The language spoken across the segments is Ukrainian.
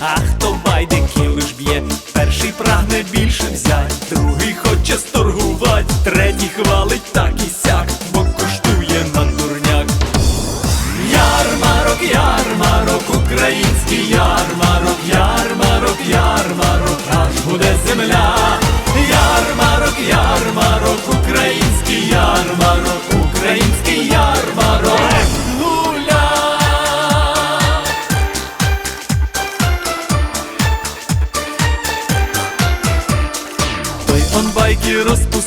а хто байдики лиш б'є, перший прагне більше взять, другий хоче сторгувати, третій хвалить так і сяк. Он байки распустил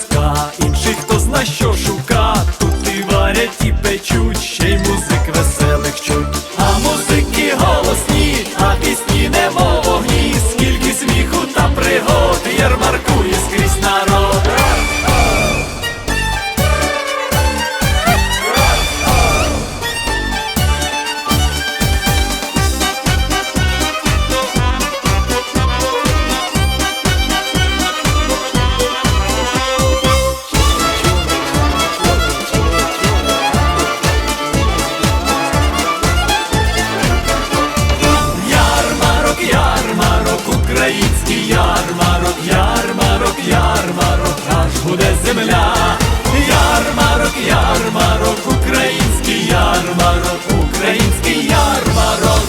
ярмарок, ярмарок, український ярмарок, український ярмарок,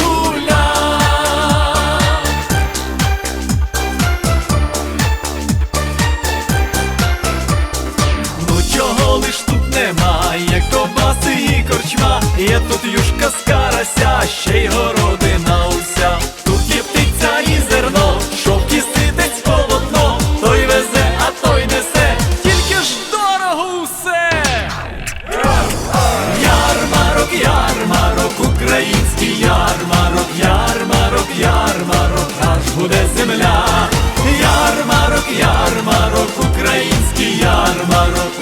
гуля. Ну чого лиш тут нема, як ковбаси і корчма, є тут юшка з карася, ще й гора. буде земля, ярмарок, ярмарок, український ярмарок.